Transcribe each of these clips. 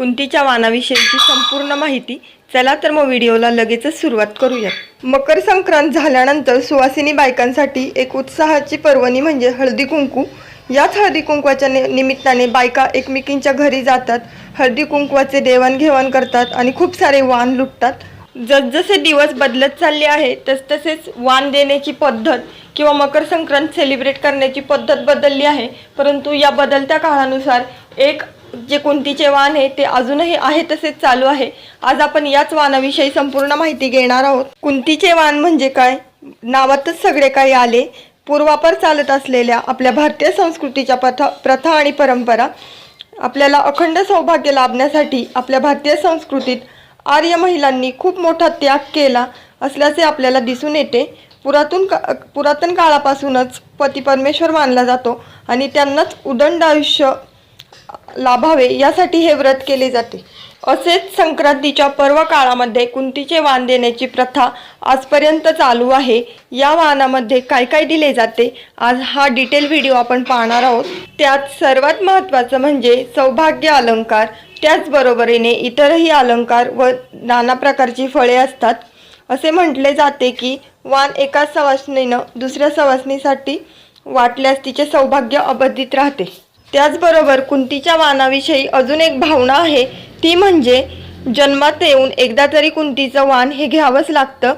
कुंतीच्या वाणाविषयीची संपूर्ण माहिती चला तर मग व्हिडिओला लगेचच सुरुवात करूया मकर संक्रांत झाल्यानंतर सुवासिनी बायकांसाठी एक उत्साहाची पर्वणी म्हणजे हळदी कुंकू. याच हळदी कुंकवाच्या नि- निमित्ताने बायका एकमेकींच्या घरी जातात हळदी कुंकवाचे देवाणघेवाण करतात आणि खूप सारे वाण लुटतात. जसजसे दिवस बदलत चालले आहे तसतसेच वाण देण्याची पद्धत किंवा मकर संक्रांत सेलिब्रेट करण्याची पद्धत बदलली आहे. परंतु या बदलत्या काळानुसार एक जे कुंतीचे वाण आहे ते अजूनही आहे तसेच चालू आहे. आज आपण याच वाणाविषयी संपूर्ण माहिती घेणार आहोत. कुंतीचे वाण म्हणजे काय? नावातच सगळे काही आले. पूर्वापर चालत असलेल्या आपल्या भारतीय संस्कृतीच्या प्रथा प्रथा आणि परंपरा आपल्याला अखंड सौभाग्य लाभण्यासाठी आपल्या भारतीय संस्कृतीत आर्य महिलांनी खूप मोठा त्याग केला असल्याचे आपल्याला दिसून येते. पुरातून का पुरातन काळापासूनच पती परमेश्वर मानला जातो आणि त्यांनाच उदंड आयुष्य लाभावे यासाठी हे व्रत केले जाते. असेच संक्रांतीच्या पर्व काळामध्ये कुंतीचे वाण देण्याची प्रथा आजपर्यंत चालू आहे. या वाहनामध्ये काय काय दिले जाते? आज हा डिटेल व्हिडिओ आपण पाहणार आहोत. त्यात सर्वात महत्त्वाचं म्हणजे सौभाग्य अलंकार. त्याचबरोबरीने इतरही अलंकार व नाना प्रकारची फळे असतात. असे म्हटले जाते की वाण एका सवासणीनं दुसऱ्या सवासणीसाठी वाटल्यास तिचे सौभाग्य अबाधित राहते. त्याचबरोबर कुंतीच्या वाणाविषयी अजून एक भावना आहे ती म्हणजे जन्मात येऊन एकदा तरी कुंतीचं वाण हे घ्यावंच लागतं.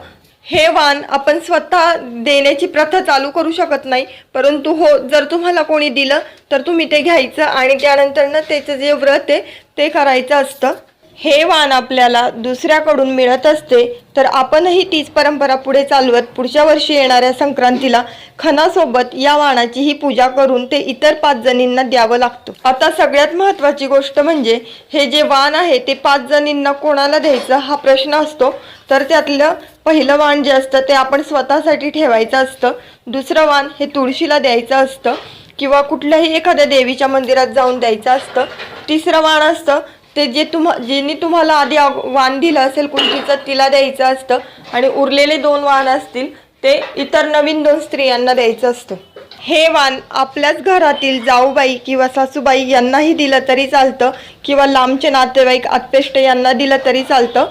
हे वाण आपण स्वतः देण्याची प्रथा चालू करू शकत नाही परंतु हो जर तुम्हाला कोणी दिलं तर तुम्ही ते घ्यायचं आणि त्यानंतरनं त्याचं जे व्रत आहे ते करायचं असतं. हे वाण आपल्याला दुसऱ्याकडून मिळत असते तर आपणही तीच परंपरा पुढे चालवत पुढच्या वर्षी येणाऱ्या संक्रांतीला खणासोबत या वाणाची ही पूजा करून ते इतर पाच जणींना द्यावं लागतं. आता सगळ्यात महत्त्वाची गोष्ट म्हणजे हे जे वाण आहे ते पाच जणींना कोणाला द्यायचं हा प्रश्न असतो. तर त्यातलं पहिलं वाण जे असतं ते आपण स्वतःसाठी ठेवायचं असतं. दुसरं वाण हे तुळशीला द्यायचं असतं किंवा कुठल्याही एखाद्या देवीच्या मंदिरात जाऊन द्यायचं असतं. तिसरं वाण असतं ते जे तुम्हा ज्यांनी तुम्हाला आधी अग- वाण दिलं असेल कुंतीचं तिला द्यायचं असतं आणि उरलेले दोन वाण असतील ते इतर नवीन दोन स्त्रियांना द्यायचं असतं. हे वाण आपल्याच घरातील जाऊबाई किंवा सासूबाई यांनाही दिलं तरी चालतं किंवा लांबचे नातेवाईक आत्पेष्ट यांना दिलं तरी चालतं.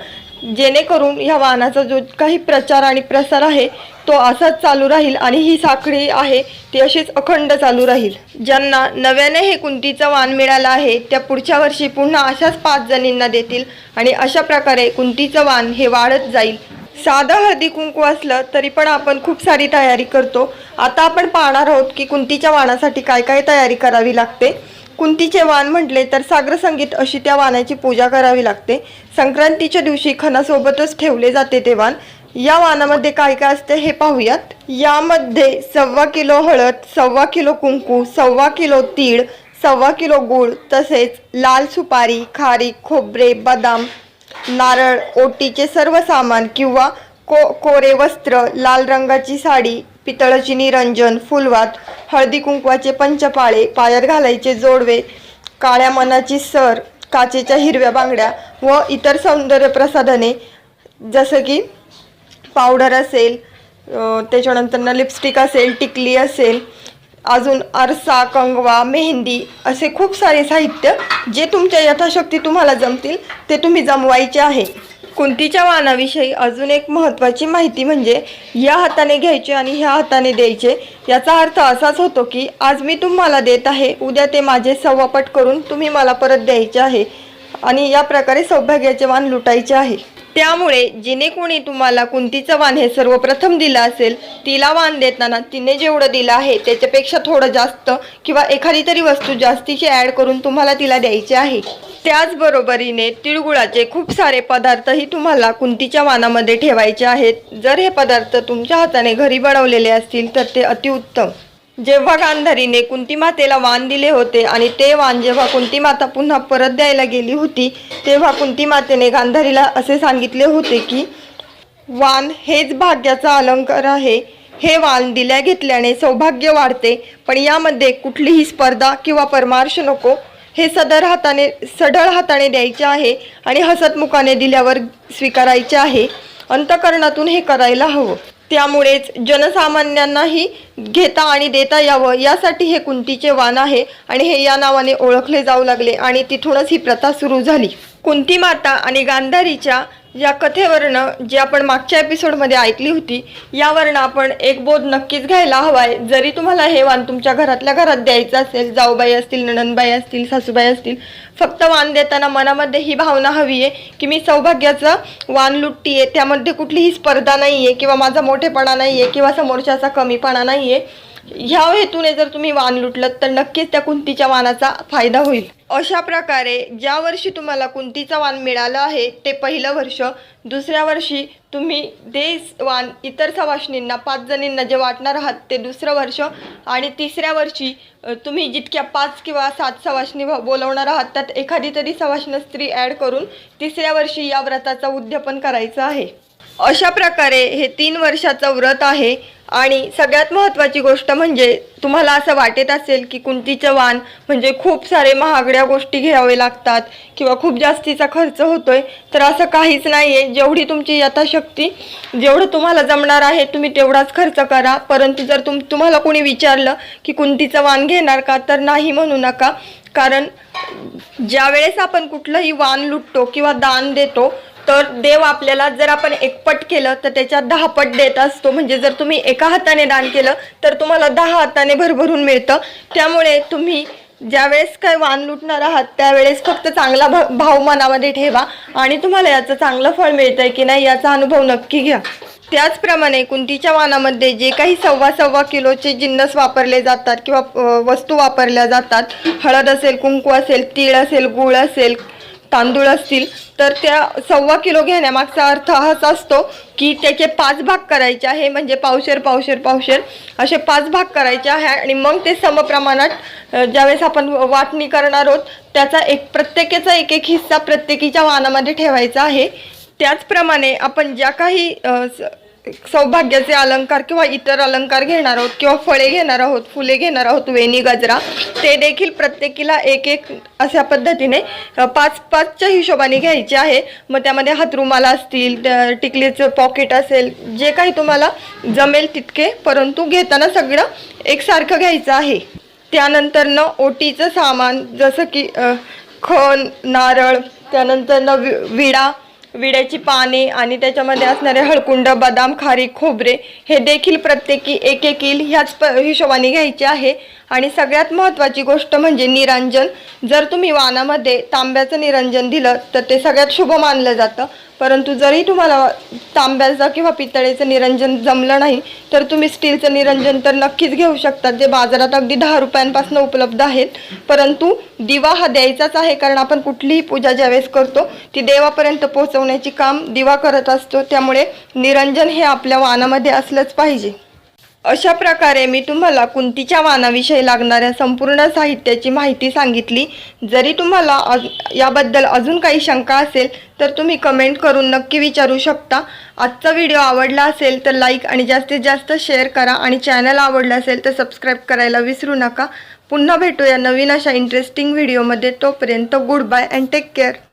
जेणेकरून ह्या वाहनाचा जो काही प्रचार आणि प्रसार आहे तो असाच चालू राहील आणि ही साखळी आहे ती अशीच अखंड चालू राहील. ज्यांना नव्याने हे कुंतीचं वाण मिळालं आहे त्या पुढच्या वर्षी पुन्हा अशाच पाच जणींना देतील आणि अशा प्रकारे कुंतीचं वाण हे वाढत जाईल. साधं हळदी कुंकू असलं तरी पण आपण खूप सारी तयारी करतो. आता आपण पाहणार आहोत की कुंतीच्या वाणासाठी काय काय तयारी करावी लागते. कुंतीचे वाण म्हटले तर सागर संगीत अशी त्या वाणाची पूजा करावी लागते. संक्रांतीच्या दिवशी खणासोबतच ठेवले जाते ते वाण या वाणामध्ये काय काय असते हे पाहूयात. यामध्ये सव्वा किलो हळद सव्वा किलो कुंकू सव्वा किलो तीळ सव्वा किलो गूळ तसेच लाल सुपारी खारी खोबरे बदाम नारळ ओटीचे सर्व सामान किंवा को कोरे वस्त्र लाल रंगाची साडी पितळची निरंजन फुलवात हळदी कुंकवाचे पंचपाळे पायात घालायचे जोडवे काळ्या मनाची सर काचेच्या हिरव्या बांगड्या व इतर सौंदर्य प्रसाधने जसं की पावडर असेल त्याच्यानंतर लिपस्टिक असेल टिकली असेल अजून आरसा कंगवा मेहंदी असे खूप सारे साहित्य जे तुमच्या यथाशक्ती तुम्हाला जमतील ते तुम्ही जमवायचे आहे. कुंतीच्या वाणाविषयी अजून एक महत्त्वाची माहिती म्हणजे या हाताने घ्यायचे आणि ह्या हाताने द्यायचे याचा अर्थ असाच होतो की आज मी तुम्हाला देत आहे उद्या ते माझे सव्वापट करून तुम्ही मला परत द्यायचे आहे. आणि या प्रकारे सौभाग्याचे वाण लुटायचे आहे. त्यामुळे जिने कोणी तुम्हाला कुंतीचं वाण हे सर्वप्रथम दिलं असेल तिला वाण देताना तिने जेवढं दिलं आहे त्याच्यापेक्षा थोडं जास्त किंवा एखादी तरी वस्तू जास्तीची ॲड करून तुम्हाला तिला द्यायची आहे. त्याचबरोबरीने तिळगुळाचे खूप सारे पदार्थही तुम्हाला कुंतीच्या वाणामध्ये ठेवायचे आहेत. जर हे पदार्थ तुमच्या हाताने घरी बनवलेले असतील तर ते अतिउत्तम. जेव्हा गांधारीने कुंतीमातेला वाण दिले होते आणि ते वाण जेव्हा कुंतीमाता पुन्हा परत द्यायला गेली होती तेव्हा कुंतीमातेने गांधारीला असे सांगितले होते की वाण हेच भाग्याचा अलंकार आहे. हे वाण दिल्या घेतल्याने सौभाग्य वाढते. पण यामध्ये कुठलीही स्पर्धा किंवा परमार्श नको. हे सदर हाताने सढळ हाताने द्यायचे आहे आणि हसतमुखाने दिल्यावर स्वीकारायचे आहे. अंतकरणातून हे करायला हवं. त्यामुळेच जनसामान्यांनाही घेता आणि देता यावं यासाठी हे कुंतीचे वाण आहे आणि हे या नावाने ओळखले जाऊ लागले आणि तिथूनच ही प्रथा सुरू झाली. कुंती माता आणि गांधारीच्या या कथेवरनं जी आपण मागच्या एपिसोडमध्ये ऐकली होती यावरनं आपण एक बोध नक्कीच घ्यायला हवाय. जरी तुम्हाला हे वाण तुमच्या घरातल्या घरात द्यायचं असेल जाऊबाई असतील नणंदबाई असतील सासूबाई असतील फक्त वाण देताना मनामध्ये ही भावना हवी आहे की मी सौभाग्याचं वाण लुटतीये. त्यामध्ये कुठलीही स्पर्धा नाही आहे किंवा माझा मोठेपणा नाही आहे किंवा समोरच्याचा कमीपणा नाही आहे ह्या हेतूने जर तुम्ही वाण लुटलं तर नक्कीच त्या कुंतीच्या वाणाचा फायदा होईल. अशा प्रकारे ज्या वर्षी तुम्हाला कुंतीचा वाण मिळालं आहे ते पहिलं वर्ष दुसऱ्या वर्षी तुम्ही ते वाण इतर सवाशणींना पाच जणींना जे वाटणार आहात ते दुसरं वर्ष आणि तिसऱ्या वर्षी तुम्ही जितक्या पाच किंवा सात सवाशणी बोलवणार आहात त्यात एखादी तरी सवाष्ण स्त्री ॲड करून तिसऱ्या वर्षी या व्रताचं उद्यापन करायचं आहे. अशा प्रकारे हे तीन वर्षाचं व्रत आहे. आणि सगळ्यात महत्त्वाची गोष्ट म्हणजे तुम्हाला असं वाटत असेल की कुंतीचं वाण म्हणजे खूप सारे महागड्या गोष्टी घ्यावे लागतात किंवा खूप जास्तीचा खर्च होतोय तर असं काहीच नाही आहे जेवढी तुमची यथाशक्ती जेवढं तुम्हाला जमणार आहे तुम्ही तेवढाच खर्च करा. परंतु जर तुम तुम्हाला कोणी विचारलं की कुंतीचं वाण घेणार का तर नाही म्हणू नका. कारण ज्यावेळेस आपण कुठलंही वाण लुटतो किंवा दान देतो तर देव आपल्याला जर आपण एकपट केलं तर त्याच्यात दहा पट देत असतो. म्हणजे जर तुम्ही एका हाताने दान केलं तर तुम्हाला दहा हाताने भरभरून मिळतं. त्यामुळे तुम्ही ज्यावेळेस काय वाण लुटणार आहात त्यावेळेस फक्त चांगला भ भाव मनामध्ये ठेवा आणि तुम्हाला याचं चांगलं फळ मिळतंय की नाही याचा अनुभव नक्की घ्या. त्याचप्रमाणे कुंतीच्या वाणामध्ये जे काही सव्वा सव्वा किलोचे जिन्नस वापरले जातात किंवा वस्तू वापरल्या जातात हळद असेल कुंकू असेल तीळ असेल गूळ असेल तांदूळ असतील तर त्या सव्वा किलो घेण्यामागचा अर्थ हाच असतो की त्याचे पाच भाग करायचे आहे म्हणजे पावशेर पावशेर पावशेर असे पाच भाग करायचे आहे आणि मग ते समप्रमाणात ज्यावेळेस आपण वाटणी करणार आहोत त्याचा एक प्रत्येकाचा एक एक हिस्सा प्रत्येकीच्या वाहनामध्ये ठेवायचा आहे. त्याचप्रमाणे आपण ज्या काही स- सौभाग्याचे अलंकार किंवा इतर अलंकार घेणार आहोत किंवा फळे घेणार आहोत फुले घेणार आहोत वेणी गजरा ते देखील प्रत्येकीला एक एक अशा पद्धतीने पाच पाचच्या हिशोबाने घ्यायचे आहे. मग त्यामध्ये हातरुमाला असतील टिकलीचं पॉकेट असेल जे काही तुम्हाला जमेल तितके परंतु घेताना सगळं एकसारखं घ्यायचं आहे. त्यानंतर न ओटीचं सामान जसं की खण नारळ त्यानंतर न वि विडा विड्याची पाने आणि त्याच्यामध्ये असणारे हळकुंड बदाम खारी खोबरे हे देखील प्रत्येकी एक एक येईल ह्याच प हिशोबाने घ्यायचे आहे. आणि सगळ्यात महत्त्वाची गोष्ट म्हणजे निरंजन. जर तुम्ही वाणामध्ये तांब्याचं निरंजन दिलं तर ते सगळ्यात शुभ मानलं जातं. परंतु जरी तुम्हाला तांब्याचं किंवा पितळेचं निरंजन जमलं नाही तर तुम्ही स्टीलचं निरंजन तर नक्कीच घेऊ शकतात. जे बाजारात अगदी दहा रुपयांपासून उपलब्ध आहेत. परंतु दिवा हा द्यायचाच आहे कारण आपण कुठलीही पूजा ज्यावेळेस करतो ती देवापर्यंत पोहोचवण्याची काम दिवा करत असतो. त्यामुळे निरंजन हे आपल्या वानामध्ये असलंच पाहिजे. अशा प्रकारे मी तुम्हाला कुंतीच्या वानाविषयी लागणाऱ्या संपूर्ण साहित्याची माहिती सांगितली. जरी तुम्हाला अज याबद्दल अजून काही शंका असेल तर तुम्ही कमेंट करून नक्की विचारू शकता. आजचा व्हिडिओ आवडला असेल तर लाईक आणि जास्तीत जास्त शेअर करा. आणि चॅनल आवडलं असेल तर सबस्क्राईब करायला विसरू नका. पुन्हा भेटूया नवीन अशा इंटरेस्टिंग व्हिडिओमध्ये तोपर्यंत good bye and take care